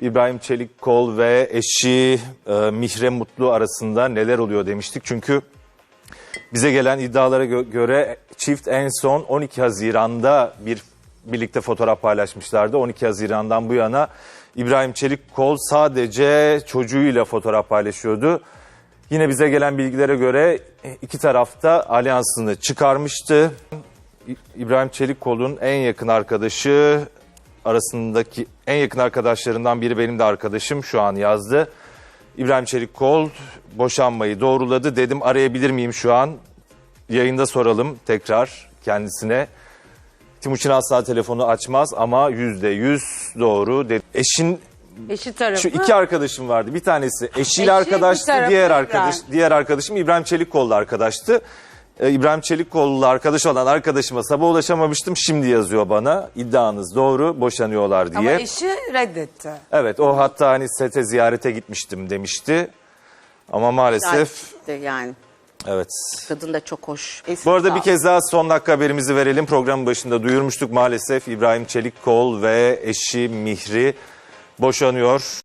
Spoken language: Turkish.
İbrahim Çelikkol ve eşi e, Mihre Mutlu arasında neler oluyor demiştik. Çünkü bize gelen iddialara gö- göre çift en son 12 Haziran'da bir birlikte fotoğraf paylaşmışlardı. 12 Haziran'dan bu yana İbrahim Çelikkol sadece çocuğuyla fotoğraf paylaşıyordu. Yine bize gelen bilgilere göre iki tarafta alyansını çıkarmıştı. İbrahim Çelikkol'un en yakın arkadaşı arasındaki en yakın arkadaşlarından biri benim de arkadaşım şu an yazdı. İbrahim Çelikkol boşanmayı doğruladı. Dedim arayabilir miyim şu an? Yayında soralım tekrar kendisine. Timuçin asla telefonu açmaz ama yüzde yüz doğru dedi. Eşin Eşi tarafı. şu iki arkadaşım vardı. Bir tanesi eşiyle Eşi, bir arkadaştı. tarafı Diğer İbrahim. arkadaş diğer arkadaşım İbrahim Çelikkol'la arkadaştı. Ee, İbrahim Çelikkol'la arkadaş olan arkadaşıma sabah ulaşamamıştım. Şimdi yazıyor bana. İddianız doğru. Boşanıyorlar Ama diye. eşi reddetti. Evet o hatta hani sete ziyarete gitmiştim demişti. Ama maalesef yani. evet. Kadın da çok hoş. Bu arada bir kez daha son dakika haberimizi verelim. Programın başında duyurmuştuk maalesef İbrahim Çelikkol ve eşi Mihri boşanıyor.